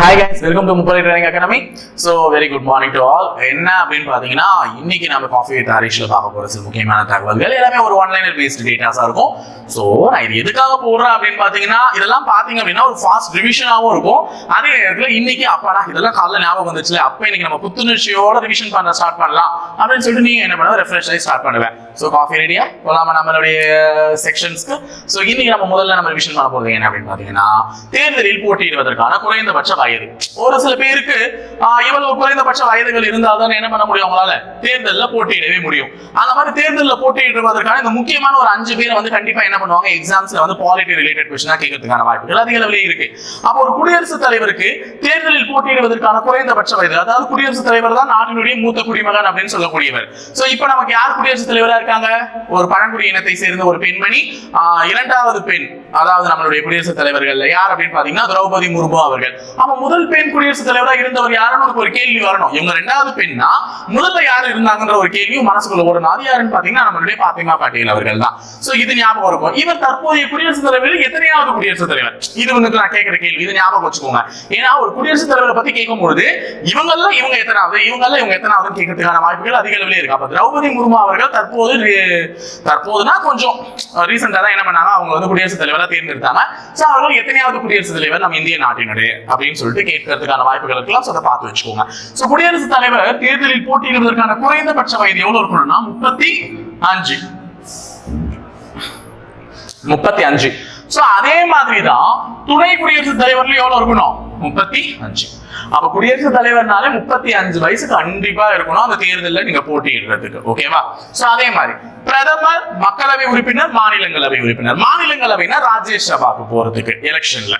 Hi guys welcome to முப்பது training academy so very good morning to all என்ன அப்படின்னு பார்த்தீங்கன்னா இன்னைக்கு நம்ம காஃபி வித் ஹரிஷ்ல பார்க்க போகிற சில முக்கியமான தகவல்கள் எல்லாமே ஒரு ஒன்லைனர் பேஸ்டு டேட்டாஸாக இருக்கும். ஸோ நான் இது எதுக்காக போடுறேன் அப்படின்னு பார்த்தீங்கன்னா இதெல்லாம் பார்த்தீங்க அப்படின்னா ஒரு ஃபாஸ்ட் ரிவிஷனாகவும் இருக்கும். அதே நேரத்தில் இன்னைக்கு அப்பாடா இதெல்லாம் காலைல ஞாபகம் வந்துச்சுல அப்போ இன்னைக்கு நம்ம புத்துணர்ச்சியோட ரிவிஷன் பண்ண ஸ்டார்ட் பண்ணலாம். அப்படின்னு சொல்லிட்டு நீங்கள் என்ன பண்ணுவ ரெஃப்ரெஷ் ஆகி ஸ்டார்ட் பண்ணுவேன் ஸோ காஃபி ரெடியா போலாமா நம்மளுடைய uh, செக்ஷன்ஸ்க்கு ஸோ இன்னைக்கு நம்ம முதல்ல நம்ம விஷயம் பண்ண போகிறது என்ன அப்படின்னு பார்த்தீங்கன்னா தேர்தலில் போட்டியிடுவதற்கான குறைந்தபட்ச வயது. ஒரு சில பேருக்கு இவ்வளவு குறைந்தபட்ச வயதுகள் இருந்தால் தான் என்ன பண்ண முடியும் அவங்களால? தேர்தலில் போட்டியிடவே முடியும். அந்த மாதிரி தேர்தலில் போட்டியிடுவதற்கான இந்த முக்கியமான ஒரு அஞ்சு பேரை வந்து கண்டிப்பா என்ன பண்ணுவாங்க? எக்ஸாம்ஸ்ல வந்து பாலிட்டி ரிலேட்டட் கொஸ்டினா கேட்கறதுக்கான வாய்ப்புகள் அதிக அளவிலே இருக்கு. அப்போ ஒரு குடியரசுத் தலைவருக்கு தேர்தலில் போட்டியிடுவதற்கான குறைந்தபட்ச வயது அதாவது குடியரசுத் தலைவர் தான் நாட்டினுடைய மூத்த குடிமகன் அப்படின்னு சொல்லக்கூடியவர். சோ இப்போ நமக்கு யார் குடியரசுத் தலைவராக இருக்காங்க? ஒரு பழங்குடி இனத்தை சேர்ந்த ஒரு பெண்மணி இரண்டாவது பெண் அதாவது நம்மளுடைய குடியரசுத் தலைவர்கள். யார் அப்படின்னு பாத்தீங்கன்னா திரௌபதி முர்மு அவர்கள். அப்ப முதல் பெண் குடியரசுத் தலைவரா இருந்தவர் யாருன்னு உனக்கு ஒரு கேள்வி வரணும். இவங்க ரெண்டாவது பெண்ணா முதல்ல யார் இருந்தாங்கன்ற ஒரு கேள்வியும் மனசுக்குள்ள ஓடணும். அது யாருன்னு பாத்தீங்கன்னா நம்மளுடைய பாத்திமா பாட்டியல் அவர்கள் தான். சோ இது ஞாபகம் இருக்கும். இவர் தற்போதைய குடியரசுத் தலைவர் எத்தனையாவது குடியரசுத் தலைவர்? இது வந்து நான் கேட்கிற கேள்வி. இது ஞாபகம் வச்சுக்கோங்க. ஏன்னா ஒரு குடியரசுத் தலைவரை பத்தி கேட்கும் பொழுது இவங்கெல்லாம் இவங்க எத்தனாவது இவங்கெல்லாம் இவங்க எத்தனாவதுன்னு கேட்கறதுக்கான வாய்ப்புகள் அதிக அளவிலே இருக்கு. அப்ப திரௌபதி முர்மு அவர்கள் தற்போது தற்போது தற்போதுனா கொஞ்சம் ரீசெண்டாக தான் என்ன பண்ணாங்க? அவங்க வந்து குடியரசுத் தலைவராக தேர்ந்தெடுத்தாங்க. சோ அவர்கள் எத்தனையாவது குடியரசுத் தலைவர் நம்ம இந்திய நாட்டினுடைய அப்படின்னு சொல்லிட்டு கேட்கறதுக்கான வாய்ப்புகள் இருக்கலாம் அதை பார்த்து வச்சுக்கோங்க. சோ குடியரசுத் தலைவர் தேர்தலில் போட்டியிடுவதற்கான குறைந்தபட்ச வயது எவ்வளவு இருக்கணும்னா முப்பத்தி அஞ்சு. முப்பத்தி அஞ்சு. சோ அதே மாதிரி தான் துணை குடியரசுத் தலைவர்ல எவ்வளவு இருக்கணும் முப்பத்தி அஞ்சு. அப்ப குடியரசுத் தலைவர்னாலே முப்பத்தி அஞ்சு வயசு கண்டிப்பா இருக்கணும். அந்த தேர்தல்ல நீங்க போட்டியிடுறதுக்கு. ஓகேவா சோ அதே மாதிரி. பிரதமர் மக்களவை உறுப்பினர் மாநிலங்களவை உறுப்பினர். மாநிலங்களவைனா ராஜ்யசபாக்கு போறதுக்கு எலெக்ஷன்ல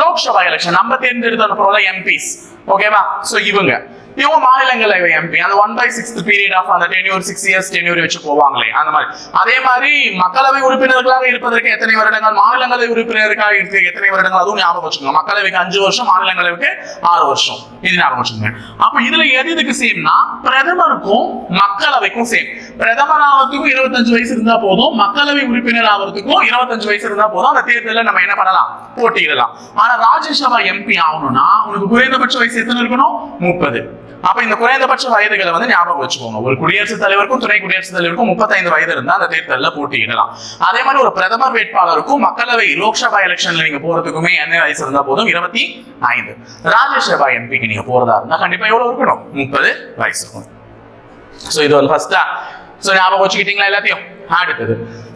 லோக்சபா எலெக்ஷன் நம்ம தேர்ந்தெடுத்து அனுப்புறோம்ல எம்பிஸ் ஓகேவா சோ இவங்க. இவங்க மாநிலங்களவை எம்பி அந்த one by sixth period of அந்த டென்யூர் சிக்ஸ் இயர்ஸ் டென்யூர் வச்சு போவாங்களே அந்த மாதிரி. அதே மாதிரி மக்களவை உறுப்பினர்களாக இருப்பதற்கு எத்தனை வருடங்கள் மாநிலங்களவை உறுப்பினருக்காக இருக்கு எத்தனை வருடங்கள் அதுவும் ஞாபகம் வச்சுக்கோங்க. மக்களவைக்கு அஞ்சு வருஷம் மாநிலங்களவைக்கு ஆறு வருஷம். இது ஞாபகம் வச்சுக்கோங்க. அப்ப இதுல எது இதுக்கு சேம்னா பிரதமருக்கும் மக்களவைக்கும் சேம் பிரதமர் ஆகிறதுக்கும் இருபத்தஞ்சு வயசு இருந்தா போதும் மக்களவை உறுப்பினர் ஆகிறதுக்கும் இருபத்தஞ்சு வயசு இருந்தா போதும். அந்த தேர்தலில் நம்ம என்ன பண்ணலாம்? போட்டியிடலாம். ஆனா ராஜ்யசபா எம்பி ஆகணும்னா உனக்கு குறைந்தபட்ச வயசு எத்தனை இருக்கணும்? முப்பது. அப்ப இந்த குறைந்தபட்ச வயதுகளை வந்து ஞாபகம் வச்சுக்கோங்க. ஒரு குடியரசுத் தலைவருக்கும் துணை குடியரசுத் தலைவருக்கும் முப்பத்தைந்து வயது இருந்தா அந்த தேர்தலில் போட்டியிடலாம். அதே மாதிரி ஒரு பிரதமர் வேட்பாளருக்கும் மக்களவை லோக்சபா எலெக்ஷன்ல நீங்க போறதுக்குமே என்ன வயசு இருந்தா போதும் இருபத்தி ஐந்து ராஜ்யசபா எம்பிக்கு நீங்க போறதா இருந்தா கண்டிப்பா எவ்வளவு இருக்கணும்? முப்பது வயசு. இருக்கும் சோ இது ஒரு ஃபர்ஸ்டா சோ ஞாபகம் வச்சுக்கிட்டீங்களா எல்லாத்தையும்? அடுத்தது.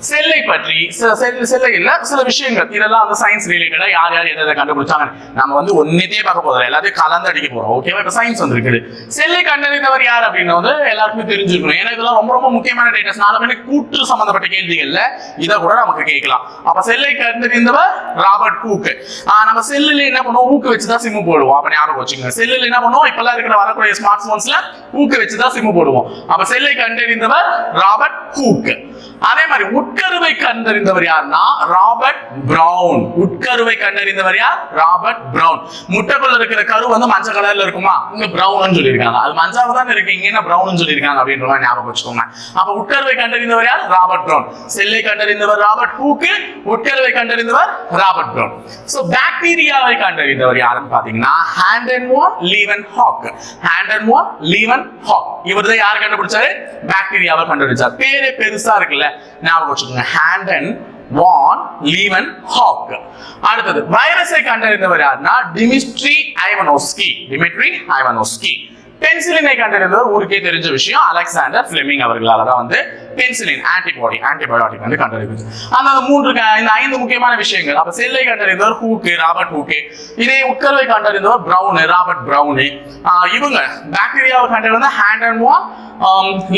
செல்லை பற்றி சில செல்லை இல்ல சில விஷயங்கள். இதெல்லாம் வந்து சயின்ஸ் ரிலேட்டடா யார் யார் எதை எதை கண்டுபிடிச்சாங்க? நம்ம வந்து ஒன்னத்தையே பார்க்க போறோம் எல்லாத்தையும் கலந்து அடிக்க போறோம். ஓகேவா இப்ப சயின்ஸ் வந்துருக்குது. செல்லை கண்டறிந்தவர் யார் அப்படின்னு வந்து எல்லாருக்குமே தெரிஞ்சுக்கணும் ஏன்னா இதெல்லாம் ரொம்ப ரொம்ப முக்கியமான டேட்டஸ் நாலு மணி கூற்று சம்பந்தப்பட்ட கேள்விகள்ல இதை கூட நமக்கு கேட்கலாம். அப்ப செல்லை கண்டறிந்தவர் ராபர்ட் கூக்கு ஆஹ் நம்ம செல்லுல என்ன பண்ணுவோம்? ஊக்கு வச்சுதான் சிம்மு போடுவோம். அப்ப ஞாபகம் வச்சுங்க செல்லுல என்ன பண்ணுவோம்? இப்பெல்லாம் இருக்கிற வரக்கூடிய ஸ்மார்ட் போன்ஸ்ல ஊக்கு வச்சுதான் சிம்மு போடுவோம். அப்ப செல்லை கண்டறிந்தவர் ராபர்ட் ஹூக் அதே மாதிரி உட்கருவை கண்டறிந்தவர் யாருன்னா ராபர்ட் பிரவுன் உட்கருவை கண்டறிந்தவர் யார்? ராபர்ட் பிரவுன் முட்டைக்குள்ள இருக்கிற கரு வந்து மஞ்சள் கலர்ல இருக்குமா? இங்க பிரவுன் சொல்லியிருக்காங்க. அது மஞ்சாவை தான் இருக்கு இங்க என்ன பிரவுன் சொல்லியிருக்காங்க அப்படின்ற மாதிரி ஞாபகம் வச்சுக்கோங்க. அப்ப உட்கருவை கண்டறிந்தவர் யார்? ராபர்ட் பிரவுன் செல்லை கண்டறிந்தவர் ராபர்ட் ஹூக்கு உட்கருவை கண்டறிந்தவர் ராபர்ட் பிரவுன் சோ பாக்டீரியாவை கண்டறிந்தவர் யாருன்னு பாத்தீங்கன்னா ஹேண்டன் மோன் லீவன் ஹாக் ஹேண்டன் மோன் லீவன் ஹாக் இவர் தான் யார் கண்டுபிடிச்சாரு? பாக்டீரியாவை கண்டுபிடிச்சார். பேரே பெருசா இருக்குல்ல ஞாபகம் வச்சுக்கோங்க ஹேண்டன் வான் லீவன் ஹாக் அடுத்தது வைரஸை கண்டறிந்தவர் யாருன்னா டிமிட்ரி ஐவனோஸ்கி டிமிட்ரி ஐவனோஸ்கி பென்சிலினை கண்டறிந்தவர் ஊருக்கே தெரிஞ்ச விஷயம். அலெக்சாண்டர் பிளெமிங் அவர்களால தான் வந்து பென்சிலின் ஆன்டிபாடி ஆன்டிபயோட்டிக் வந்து கண்டறிந்தது. அந்த மூன்று இந்த ஐந்து முக்கியமான விஷயங்கள். அப்ப செல்லை கண்டறிந்தவர் ஹூக்கு ராபர்ட் ஹூக்கு இதே உட்கருவை கண்டறிந்தவர் பிரவுனு ராபர்ட் பிரவுனு இவங்க பாக்டீரியாவை கண்டறிந்த Antonie van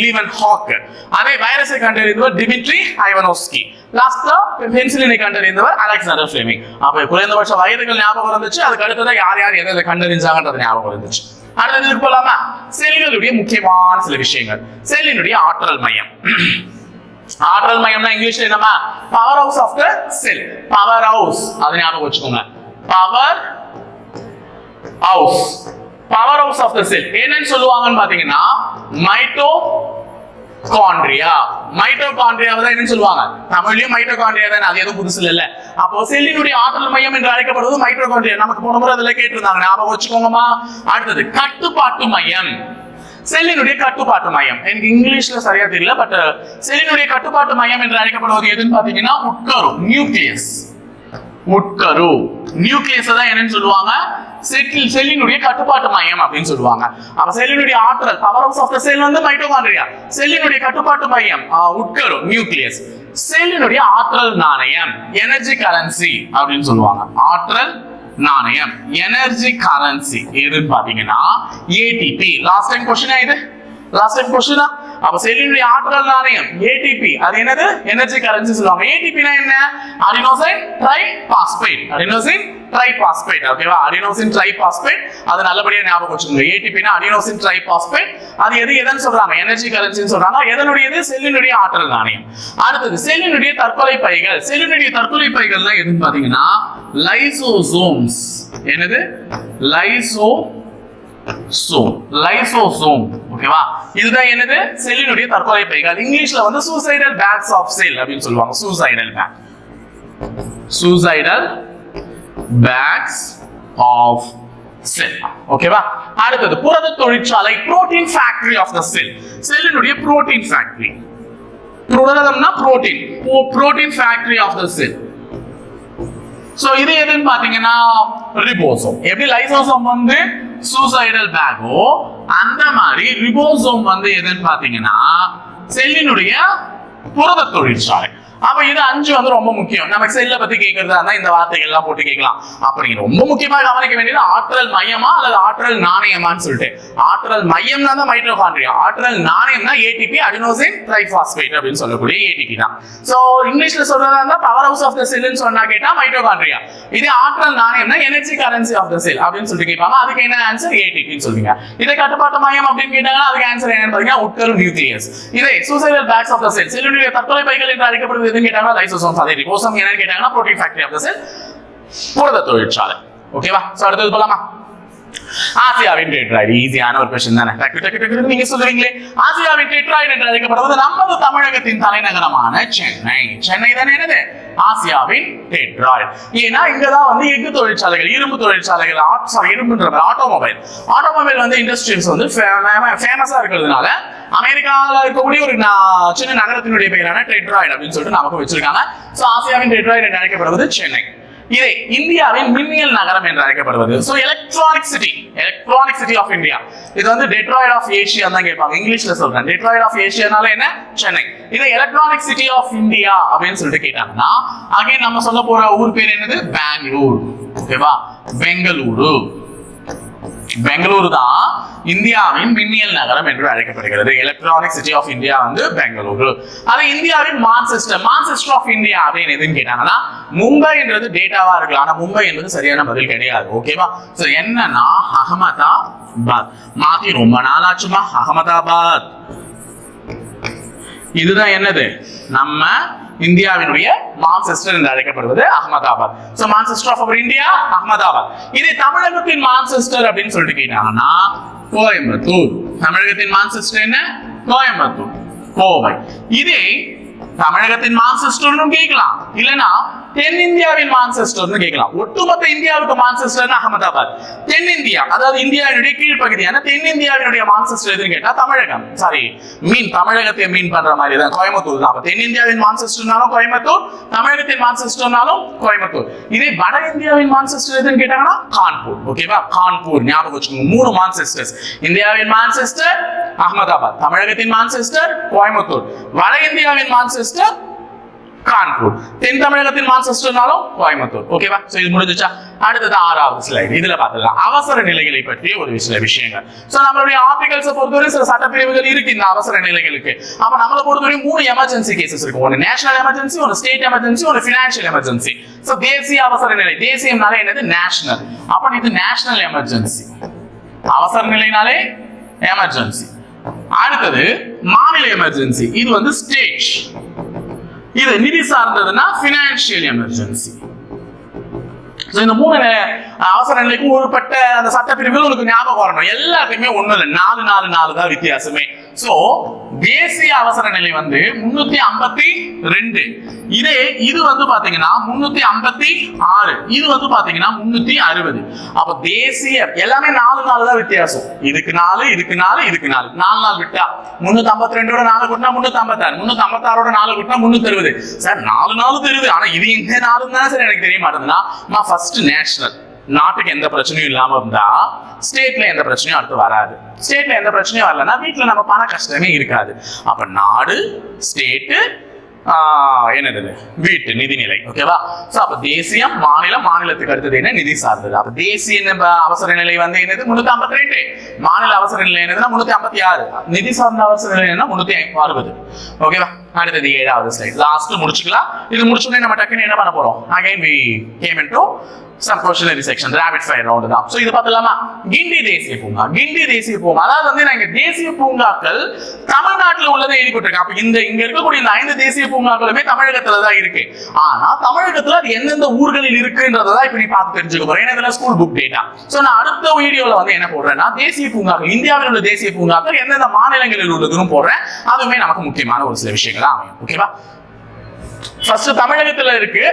Leeuwenhoek அதே வைரஸை கண்டறிந்தவர் டிமிட்ரி ஐவனோஸ்கி லாஸ்டா பென்சிலினை கண்டறிந்தவர் அலெக்சாண்டர் ஃபிளேமிங் அப்ப குறைந்தபட்ச வயதுகள் ஞாபகம் இருந்துச்சு. அதுக்கு அடுத்ததான் யார் யார் எதை எதை கண்டறிஞ்சாங்கன்றது ஞாபகம் இருந்துச்சு. அடுத்தது போலாமா செல்களுடைய முக்கியமான சில விஷயங்கள். செல்லினுடைய ஆற்றல் மையம். ஆற்றல் மையம்னா இங்கிலீஷ்ல என்னமா power house of the cell power house அதை ஞாபகம் வச்சுக்கோங்க. Power house power house of the cell என்னன்னு சொல்லுவாங்கன்னு பாத்தீங்கன்னா மைட்டோ காண்ட்ரியா மைட்டோகாண்ட்ரியாவை தான் என்னன்னு சொல்லுவாங்க. தமிழ்லயும் மைட்டோகாண்ட்ரியா தான் அது எதுவும் புதுசு இல்ல. அப்போ செல்லினுடைய ஆற்றல் மையம் என்று அழைக்கப்படுவது மைட்டோகாண்ட்ரியா நமக்கு போன முறை அதுல கேட்டிருந்தாங்க ஞாபகம் வச்சுக்கோங்கம்மா. அடுத்தது கட்டுப்பாட்டு மையம். செல்லினுடைய கட்டுப்பாட்டு மையம். எனக்கு இங்கிலீஷ்ல சரியா தெரியல பட் uh, செல்லினுடைய கட்டுப்பாட்டு மையம் என்று அழைக்கப்படுவது எதுன்னு பாத்தீங்கன்னா உட்கரு நியூக்ளியஸ் உட்கரு. நியூக்ளியஸ் தான் என்னன்னு சொல்லுவாங்க. செட்டில் செல்லினுடைய கட்டுப்பாட்டு மையம் அப்படின்னு சொல்லுவாங்க. அப்ப செல்லினுடைய ஆற்றல் power house of the cell வந்து மைட்டோகாண்ட்ரியா செல்லினுடைய கட்டுப்பாட்டு மையம் உட்கரு நியூக்ளியஸ் செல்லினுடைய ஆற்றல் நாணயம் எனர்ஜி கரன்சி அப்படின்னு சொல்லுவாங்க. ஆற்றல் நாணயம் எனர்ஜி கரன்சி எதுன்னு பாத்தீங்கன்னா ஏடிபி லாஸ்ட் டைம் கொஸ்டினா இது? லாஸ்ட் டைம் கொஸ்டினா அப்ப செல்லினுடைய ஆற்றல் நாணயம் ஏடிபி அது என்னது? எனர்ஜி கரன்சி சொல்லுவாங்க. ஏடிபினா என்ன adenosine tri phosphate adenosine tri phosphate ஓகேவா அடினோசின் ட்ரை பாஸ்பேட் அது நல்லபடியா ஞாபகம் வச்சுக்கோங்க. ஏடிபினா அடினோசின் ட்ரைபாஸ்பேட் அது எது எதுன்னு சொல்றாங்க? எனர்ஜி கரன்சின்னு சொல்றாங்க. எதனுடையது? செல்லினுடைய ஆற்றல் நாணயம் அடுத்தது செல்லினுடைய தற்கொலை பைகள். செல்லினுடைய தற்கொலை பைகள்லாம் எதுன்னு பாத்தீங்கன்னா லைசோசோம்ஸ் என்னது? லைசோ சோம் லைசோசோம் ஓகேவா? இதுதான் என்னது? செல்லினுடைய தற்கொலை பைகள். இங்கிலீஷ்ல வந்து சூசைடல் பேக்ஸ் ஆஃப் செல் அப்படின்னு சொல்லுவாங்க. Suicidal bag suicidal bags of cell ஓகேவா? அடுத்தது புரத தொழிற்சாலை protein factory of the cell செல்லினுடைய protein factory புரதம்னா protein protein factory of the cell so இது எதுன்னு பாத்தீங்கன்னா ரிபோசோம் எப்படி லைசோசோம் வந்து? சூசைடல் பேகோ அந்த மாதிரி ரிபோசோம் வந்து எதுன்னு பாத்தீங்கன்னா செல்லினுடைய புரத தொழிற்சாலை. அப்ப இது அஞ்சு வந்து ரொம்ப முக்கியம். நம்ம செல்ல பத்தி கேட்கறதா இருந்தா இந்த வார்த்தைகள் எல்லாம் போட்டு கேட்கலாம். அப்ப நீங்க ரொம்ப முக்கியமா கவனிக்க வேண்டியது ஆற்றல் மையமா அல்லது ஆற்றல் நாணயமான்னு சொல்லிட்டு. ஆற்றல் மையம்னா தான் மைட்ரோகாண்ட்ரியா ஆற்றல் நாணயம்னா ஏடிபி அடினோசின் ட்ரைபாஸ்பேட் அப்படின்னு சொல்லக்கூடிய ஏடிபி தான். சோ இங்கிலீஷ்ல சொல்றதா இருந்தா பவர் ஹவுஸ் ஆஃப் த செல்னு சொன்னா கேட்டா மைட்ரோகாண்ட்ரியா இது ஆற்றல் நாணயம்னா energy currency of the cell அப்படின்னு சொல்லிட்டு கேட்பாங்க. அதுக்கு என்ன ஆன்சர் ஏடிபின்னு சொல்லுவீங்க இதை கட்டுப்பாட்டு மையம் அப்படின்னு கேட்டாங்கன்னா அதுக்கு ஆன்சர் என்னன்னு பாத்தீங்கன்னா உட்கரு நியூக்ளியஸ் இதே suicidal bags of the cell செல்லுடைய தற்கொலை பைகள் என்று அழைக்கப்படுவது எதுன்னு கேட்டாங்கன்னா லைசோசோம்ஸ் அதே ரிபோசோம் என்னன்னு கேட்டாங்கன்னா protein factory of the cell புரத தொழிற்சாலை ஓகேவா சோ அடுத்தது போலாமா ஆசியாவின் டெட்ராய்டு ஈஸியான ஒரு கொஸ்டின் தானே டக்கு டக்கு டக்கு நீங்க சொல்லுவீங்களே ஆசியாவின் டெட்ராய்டு என்று அழைக்கப்படுவது நமது தமிழகத்தின் தலைநகரமான சென்னை சென்னை தானே என்னது ஆசியாவின் டெட்ராய்டு ஏன்னா இங்கதான் வந்து எஃகு தொழிற்சாலைகள் இரும்பு தொழிற்சாலைகள் இரும்புன்ற ஆட்டோமொபைல் ஆட்டோமொபைல் வந்து இண்டஸ்ட்ரீஸ் வந்து ஃபேமஸா இருக்கிறதுனால அமெரிக்காவில் இருக்கக்கூடிய ஒரு சின்ன நகரத்தினுடைய பெயரான டெட்ராய்டு அப்படின்னு சொல்லிட்டு நமக்கு வச்சிருக்காங்க. ஸோ ஆசியாவின் டெட்ராய்டு என்று அழைக்கப்படுவது சென்னை. இதை இந்தியாவின் மின்னியல் நகரம் என்று அழைக்கப்படுவது. So electronic city electronic city of India இது வந்து டெட்ராய்ட் ஆஃப் ஏஷியா தான் கேட்பாங்க. இங்கிலீஷ்ல சொல்றேன். டெட்ராய்ட் ஆஃப் ஏஷியானால என்ன? சென்னை. இதை எலக்ட்ரானிக் சிட்டி ஆஃப் இந்தியா அப்படின்னு சொல்லிட்டு கேட்டாங்கன்னா அகைன் நம்ம சொல்ல போற ஊர் பேர் என்னது? பெங்களூர் ஓகேவா பெங்களூரு பெங்களூரு தான் இந்தியாவின் மின்னியல் நகரம் என்று அழைக்கப்படுகிறது. எலக்ட்ரானிக் சிட்டி ஆஃப் இந்தியா வந்து பெங்களூரு. அது இந்தியாவின் மான்செஸ்டர் மான்செஸ்டர் ஆஃப் இந்தியா அப்படின்னு எதுன்னு கேட்டாங்கன்னா மும்பைன்றது டேட்டாவா இருக்கலாம். ஆனா மும்பை என்பது சரியான பதில் கிடையாது. ஓகேவா சோ என்னன்னா அகமதாபாத். மாத்தி ரொம்ப நாளாச்சுமா. அகமதாபாத். இதுதான் என்னது? நம்ம இந்தியாவினுடைய மான்செஸ்டர் என்று அழைக்கப்படுவது Ahmedabad. So Manchester of our India Ahmedabad. இது தமிழகத்தின் மான்செஸ்டர் அப்படின்னு சொல்லிட்டு கேட்டாங்கன்னா கோயம்புத்தூர். தமிழகத்தின் மான்செஸ்டர் என்ன? கோயம்புத்தூர். கோவை. இதே தமிழகத்தின் மான்செஸ்டர்னு கேட்கலாம். இல்லனா தென்னிந்தியாவின் மான்செஸ்டர்னு கேட்கலாம். ஒட்டுமொத்த இந்தியாவுக்கு மான்செஸ்டர்னு அகமதாபாத். தென்னிந்தியா அதாவது இந்தியாவினுடைய கீழ்ப்பகுதியான தென்னிந்தியாவினுடைய மான்செஸ்டர் எதுன்னு கேட்டா தமிழகம். சாரி. மீன் தமிழகத்தை மீன் பண்ற மாதிரி தான். கோயம்புத்தூர் தான். தென்னிந்தியாவின் மான்செஸ்டர்னாலும் கோயம்புத்தூர் தமிழகத்தின் மான்செஸ்டர்னாலும் கோயம்புத்தூர். இதே வட இந்தியாவின் மான்செஸ்டர் எதுன்னு கேட்டாங்கன்னா கான்பூர். ஓகேவா கான்பூர். ஞாபகம் வச்சுக்கோங்க. மூணு மான்செஸ்டர்ஸ். இந்தியாவின் மான்செஸ்டர் அகமதாபாத். தமிழகத்தின் மான்செஸ்டர் கோயம்புத்தூர். வட இந்தியாவின் மான்செஸ்டர் கான்பூர் தென் தமிழகத்தின் மான்செஸ்டர்னாலும் கோயம்புத்தூர். ஓகேவா சோ இது முடிஞ்சுச்சா? அடுத்தது ஆறாவது ஸ்லைடு இதுல பாத்துக்கலாம் அவசர நிலைகளை பற்றிய ஒரு சில விஷயங்கள். சோ நம்மளுடைய ஆர்டிகல்ஸ் பொறுத்தவரை சில சட்டப்பிரிவுகள் இருக்கு இந்த அவசர நிலைகளுக்கு. அப்ப நம்மளை பொறுத்தவரை மூணு எமர்ஜென்சி கேசஸ் இருக்கு. ஒன்னு நேஷனல் எமர்ஜென்சி ஒன்னு ஸ்டேட் எமர்ஜென்சி ஒன்னு பினான்சியல் எமர்ஜென்சி சோ தேசிய அவசர நிலை. தேசியம்னால என்னது? நேஷனல் அப்ப இது நேஷனல் எமர்ஜென்சி அவசர நிலைனாலே எமர்ஜென்சி அடுத்தது மாநில எமர்ஜென்சி இது வந்து ஸ்டேட் இது நிதி சார்ந்ததுன்னா பினான்சியல் எமர்ஜென்சி இந்த மூணு அவசர நிலைக்கும் உட்பட்ட அந்த சட்டப்பிரிவுகள் உங்களுக்கு ஞாபகம் வரணும். எல்லாத்துக்குமே ஒண்ணு இல்லை. நாலு நாலு நாலு தான் வித்தியாசமே. சோ தேசிய அவசர நிலை வந்து முன்னூத்தி ஐம்பத்தி ரெண்டு. இதே இது வந்து பாத்தீங்கன்னா முன்னூத்தி ஐம்பத்தி ஆறு. இது வந்து பாத்தீங்கன்னா முன்னூத்தி அறுபது. அப்ப தேசிய எல்லாமே நாலு நாள் தான் வித்தியாசம். இதுக்கு நாலு இதுக்கு நாலு இதுக்கு நாலு. நாலு நாள் விட்டா முன்னூத்தி ஐம்பத்தி ரெண்டோட நாலு கூட்டினா முன்னூத்தி ஐம்பத்தாறு. முன்னூத்தி ஐம்பத்தாறோட நாலு கூட்டினா முன்னூத்தி அறுபது. சார் நாலு நாள் தெரியுது. ஆனா இது எங்க நாலு தான் சார் எனக்கு தெரிய மாட்டேங்குதுன்னா நான் ஃபர்ஸ்ட் நேஷனல் நாட்டுக்கு எந்த பிரச்சனையும் இல்லாமல் இருந்தா ஸ்டேட்ல எந்த பிரச்சனையும் அடுத்து வராது. ஸ்டேட்ல எந்த பிரச்சனையும் வரலன்னா வீட்டில் நம்ம பண கஷ்டமே இருக்காது. அப்ப நாடு ஸ்டேட்டு என்னது வீட்டு நிதிநிலை ஓகேவா சோ அப்போ தேசியம் மாநிலம் மாநிலத்துக்கு அடுத்தது என்ன? நிதி சார்ந்தது. அப்போ தேசிய அவசர நிலை வந்து என்னது? முன்னூத்தி ஐம்பத்தி ரெண்டு. மாநில அவசர நிலை என்னதுன்னா முன்னூத்தி ஐம்பத்தி ஆறு. நிதி சார்ந்த அவசர நிலை என்ன முன்னூத்தி அறுபது. ஓகேவா அடுத்தது ஏழாவது ஸ்லைட் லாஸ்ட் முடிச்சுக்கலாம். இது முடிச்சோடனே நம்ம டக்குன்னு என்ன பண்ண போறோம்? Again we came in to some section rapid fire round தான் சோ இது பார்த்தலாமா கிண்டி தேசிய பூங்கா. கிண்டி தேசிய பூங்கா. அதாவது வந்து நான் தேசிய பூங்காக்கள் தமிழ்நாட்டுல உள்ளதை எழுதி போட்டிருக்கேன் அப்போ இந்த இங்க இருக்கக்கூடிய இந்த ஐந்து தேசிய பூங்காக்களுமே தமிழகத்துல தான் இருக்கு. ஆனா தமிழகத்துல அது எந்தெந்த ஊர்களில் இருக்குன்றதை தான் இப்ப நீ பார்த்து தெரிஞ்சுக்க போறேன் ஏன்னா இதெல்லாம் ஸ்கூல் புக் டேட்டா ஸோ நான் அடுத்த வீடியோல வந்து என்ன போடுறேன்னா தேசிய பூங்காக்கள் இந்தியாவில் உள்ள தேசிய பூங்காக்கள் எந்தெந்த மாநிலங்களில் உள்ளதுன்னு போடுறேன். அதுவுமே நமக்கு முக்கியமான ஒரு சில விஷயங்களா அமையும். ஓகேவா ஃபர்ஸ்ட் தமிழகத்துல இருக்கு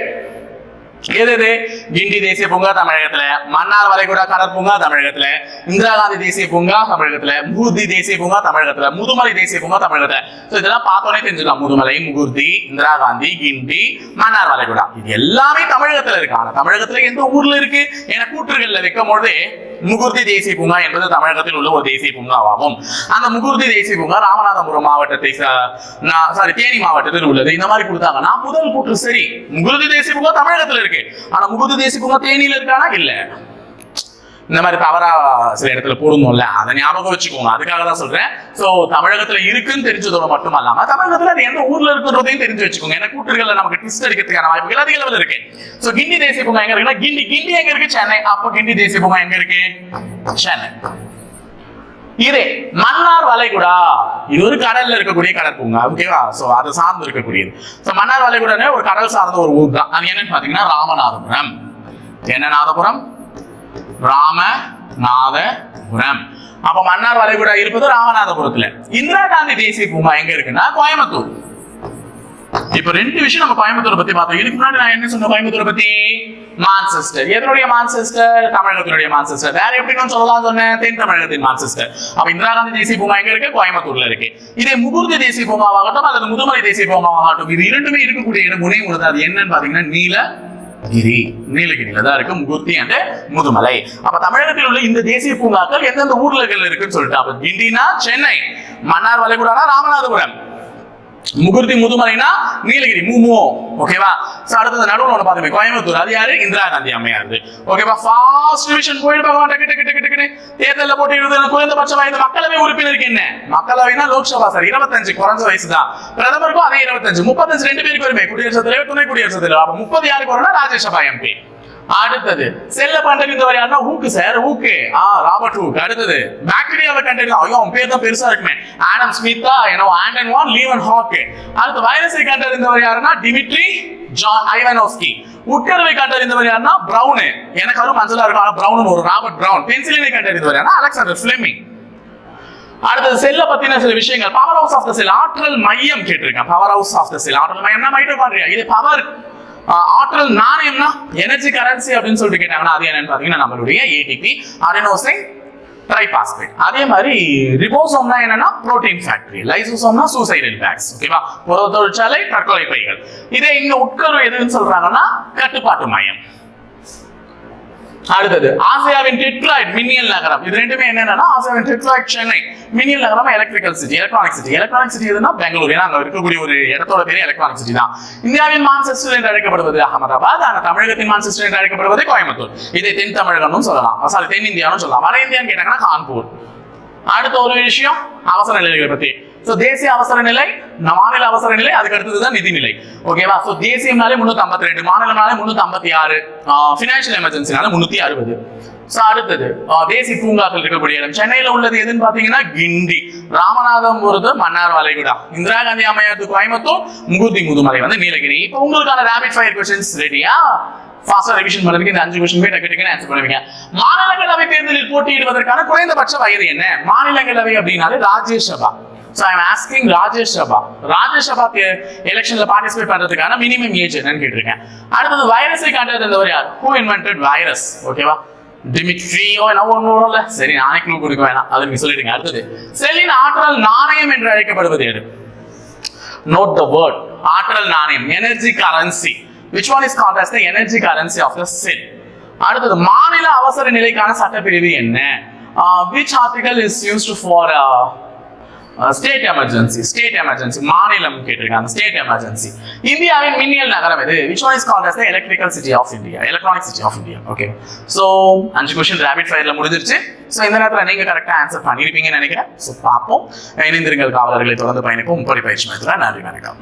எது எது கிண்டி தேசிய பூங்கா தமிழகத்துல மன்னார் வளைகுடா கடற்பூங்கா தமிழகத்துல இந்திரா காந்தி தேசிய பூங்கா தமிழகத்துல முகூர்த்தி தேசிய பூங்கா தமிழகத்துல முதுமலை தேசிய பூங்கா தமிழகத்துல. So இதெல்லாம் பார்த்தோன்னே தெரிஞ்சுக்கலாம். முதுமலை முகூர்த்தி இந்திரா காந்தி கிண்டி மன்னார் வளைகுடா இது எல்லாமே தமிழகத்துல இருக்கு. ஆனா தமிழகத்துல எந்த ஊர்ல இருக்கு? என கூற்றுகள்ல வைக்கும் பொழுது முகூர்த்தி தேசிய பூங்கா என்பது தமிழகத்தில் உள்ள ஒரு தேசிய பூங்காவாகும். அந்த முகூர்த்தி தேசிய பூங்கா ராமநாதபுரம் மாவட்டத்தை சாரி தேனி மாவட்டத்தில் உள்ளது. இந்த மாதிரி கொடுத்தாங்கன்னா முதல் கூற்று சரி. முகூர்த்தி தேசிய பூங்கா தமிழகத்துல இருக்கு. ஆனா முகூர்த்தி தேசிய பூங்கா தேனியில இருக்கானா? இல்ல. இந்த மாதிரி தவறா சில இடத்துல போடணும்ல அதை ஞாபகம் வச்சுக்கோங்க. அதுக்காக தான் சொல்றேன். சோ தமிழகத்துல இருக்குன்னு தெரிஞ்சதோட மட்டும் அல்லாம தமிழகத்துல அது எந்த ஊர்ல இருக்குன்றதையும் தெரிஞ்சு வச்சுக்கோங்க. ஏன்னா கூட்டுகள்ல நமக்கு ட்விஸ்ட் அடிக்கிறதுக்கான வாய்ப்புகள் அதிக அளவில் இருக்கு. சோ கிண்டி தேசிய பூங்கா எங்க இருக்குன்னா கிண்டி கிண்டி எங்க இருக்கு? சென்னை. அப்ப கிண்டி தேசிய பூங்கா எங்க இருக்கு? சென்னை. இது மன்னார் வளைகுடா. இது ஒரு கடல்ல இருக்கக்கூடிய கடற்பூங்கா ஓகேவா சோ அது சார்ந்து இருக்கக்கூடியது. சோ மன்னார் வளைகுடானே ஒரு கடல் சார்ந்த ஒரு ஊர் தான் அது என்னன்னு பாத்தீங்கன்னா ராமநாதபுரம். என்ன நாதபுரம்? ராமநாதபுரம் அப்ப மன்னார் வளைகுடா இருப்பது ராமநாதபுரத்துல. இந்திரா காந்தி தேசிய பூங்கா எங்க இருக்குன்னா கோயம்புத்தூர். இப்ப ரெண்டு விஷயம் நம்ம கோயம்புத்தூர் பத்தி பார்த்தோம். இதுக்கு முன்னாடி நான் என்ன சொன்னேன் கோயம்புத்தூர் பத்தி? மான்செஸ்டர். எதனுடைய மான்செஸ்டர்? தமிழகத்தினுடைய மான்செஸ்டர். வேற எப்படின்னு சொல்லலாம் சொன்னேன்? தென் தமிழகத்தின் மான்செஸ்டர். அப்ப இந்திரா காந்தி தேசிய பூங்கா எங்க இருக்கு? கோயம்புத்தூர்ல இருக்கு. இதே முகூர்த்தி தேசிய பூங்காவாகட்டும் அல்லது முதுமலை தேசிய பூங்காவாகட்டும் இது இரண்டுமே இருக்கக்கூடிய இடம் முனை உள்ளது அது என்னன்னு பாத்தீங்கன்னா கிரி நீலகிரியில தான் இருக்கு முகூர்த்தி அண்ட் முதுமலை. அப்ப தமிழகத்தில் உள்ள இந்த தேசிய பூங்காக்கள் எந்தெந்த ஊர்ல இருக்குன்னு சொல்லிட்டு அப்ப கிண்டினா சென்னை மன்னார் வளைகுடானா ராமநாதபுரம். முகுர்த்தி முதுமலைனா நீலகிரி. மூமோ ஓகேவா சார் அடுத்தது நடுவுல ஒன்று பாத்துமே கோயம்புத்தூர். அது யாரு? இந்திரா காந்தி அம்மையார் ஓகேவா ஃபாஸ்ட் டிவிஷன் போயிட்டு பகவான் டக்கு டக்கு டக்கு டக்குன்னு போட்டி போட்டியிடுறது குறைந்தபட்ச வயது மக்களவை உறுப்பினருக்கு என்ன? மக்களவைனா லோக்சபா சார் இருபத்தஞ்சு குறைஞ்ச வயசு தான். பிரதமருக்கும் அதே இருபத்தஞ்சு. முப்பத்தஞ்சு ரெண்டு பேருக்கு வருமே. குடியரசுத் தலைவர் துணை குடியரசுத் தலைவர். அப்போ முப்பது யாருக்கு வரும்னா ராஜ்யசபா எம்பி அடுத்தது செல்ல கண்டறிந்தவர் யாருன்னா ஹூக்கு சார் ஹூக்கு ஆ ராபர்ட் ஹூக் அடுத்தது பாக்டீரியாவை கண்டறிந்த ஐயோ அவன் பேர் தான் பெருசா இருக்குமே. ஆடம் ஸ்மித்தா ஏனோ ஆண்டன் வான் லீவன் ஹாக். அடுத்து வைரஸை கண்டறிந்தவர் யாருன்னா? டிமிட்ரி ஜான் ஐவனோஸ்கி உட்கருவை கண்டறிந்தவர் யாருன்னா? பிரவுனு எனக்கு அது மஞ்சளா இருக்கும். ஆனா பிரவுன் ஒரு ராபர்ட் பிரவுன் பென்சிலினை கண்டறிந்தவர் யாருன்னா? Alexander Fleming. அடுத்தது செல்ல பத்தின சில விஷயங்கள். Power house of the cell ஆற்றல் மையம் கேட்டிருக்கேன் power house of the cell ஆற்றல் மையம்னா மைட்டோகாண்ட்ரியா? இது பவர் ஆற்றல் நாணயம்னா எனர்ஜி கரன்சி அப்படின்னு சொல்லிட்டு கேட்டாங்கன்னா அது என்னன்னு பாத்தீங்கன்னா நம்மளுடைய ஏடிபி அடினோசின் ட்ரைபாஸ்பேட் அதே மாதிரி ரிபோசோம்னா என்னன்னா புரோட்டீன் ஃபேக்டரி லைசோசோம்னா சூசைடல் பேக்ஸ் ஓகேவா புற தொழிற்சாலை தற்கொலை பைகள் இதே இங்க உட்கரு எதுன்னு சொல்றாங்கன்னா கட்டுப்பாட்டு மையம். அடுத்தது ஆசியாவின் டெட்ராய்ட் மின்னியல் நகரம். இது ரெண்டுமே என்னன்னா ஆசியாவின் டெட்ராய்ட் சென்னை மின்னியல் நகரம் electrical city electronic city electronic city எதுனா பெங்களூர். ஏன்னா அங்க இருக்கக்கூடிய ஒரு இடத்தோட பேரு எலக்ட்ரானிக் சிட்டி தான். இந்தியாவின் மான்செஸ்டர் என்று அழைக்கப்படுவது அகமதாபாத் ஆனா தமிழகத்தின் மான்செஸ்டர் என்று அழைக்கப்படுவது கோயம்புத்தூர். இதை தென் தமிழகம்னு சொல்லலாம். சாரி தென் இந்தியான்னு சொல்லலாம். வட இந்தியான்னு கேட்டாங்கன்னா கான்பூர். அடுத்த ஒரு விஷயம் அவசர நிலைகளை பத்தி. சோ தேசிய அவசர நிலை மாநில அவசர நிலை அதுக்கு அடுத்ததுதான் நிதிநிலை ஓகேவா சோ தேசியம்னாலே முன்னூத்தி ஐம்பத்தி ரெண்டு மாநிலம்னாலே முன்னூத்தி ஐம்பத்தி ஆறு பினான்சியல் எமர்ஜென்சினால முன்னூத்தி அறுபது சோ அடுத்தது ஆஹ், தேசிய பூங்காக்கள் இருக்கக்கூடிய இடம். சென்னையில உள்ளது எதுன்னு பாத்தீங்கன்னா கிண்டி. ராமநாதபுரத்து மன்னார் வளைகுடா. இந்திரா காந்தி அம்மையார் கோயம்புத்தூர் முகூர்த்தி முதுமலை வந்து நீலகிரி. இப்போ உங்களுக்கான ரேபிட் ஃபயர் கொஸ்டின்ஸ் ரெடியா ஃபாஸ்டா ரிவிஷன் பண்ணுறதுக்கு இந்த அஞ்சு கொஸ்டின் போய் டக்கு டக்குன்னு ஆன்சர் பண்ணுவீங்க. மாநிலங்களவை தேர்தலில் போட்டியிடுவதற்கான குறைந்தபட்ச வயது என்ன? மாநிலங்களவை அப்படின்னாலே Rajya Sabha so I'm asking Rajya Sabha. Rajya Sabha எலெக்ஷன்ல பார்ட்டிசிபேட் பண்றதுக்கான மினிமம் ஏஜ் என்னன்னு கேட்டிருக்கேன். அடுத்தது வைரஸை கண்டறிந்தவர் யார்? ஹூ இன்வென்டட் வைரஸ் ஓகேவா டிமிட்ரியோ என்ன ஒண்ணு இல்ல சரி நானே க்ளூ கொடுக்க வேணாம். அது நீங்க சொல்லிடுங்க. அடுத்தது செல்லின் ஆற்றல் நாணயம் என்று அழைக்கப்படுவது எது? நோட் த வேர்ட் ஆற்றல் நாணயம். Energy currency which one is called as the energy currency of the cell அடுத்தது மாநில அவசர நிலைக்கான சட்டப்பிரிவு என்ன? Which article is used for state emergency state emergency மாநிலம் கேட்டிருக்காங்க ஸ்டேட் எமர்ஜென்சி இந்தியாவின் மின்னியல் நகரம் எது? Which one is called as electrical city of India electronic city of India okay so அஞ்சு கொஸ்டின் ரேபிட் ஃபயர்ல முடிஞ்சிருச்சு. ஸோ இந்த நேரத்தில் நீங்க கரெக்டாக ஆன்சர் பண்ணியிருப்பீங்கன்னு நினைக்கிறேன். ஸோ பார்ப்போம். இணைந்திருங்கள் காவலர்களை தொடர்ந்து பயணிப்போம். முப்படி பயிற்சி மையத்தில் நன்றி வணக்கம்.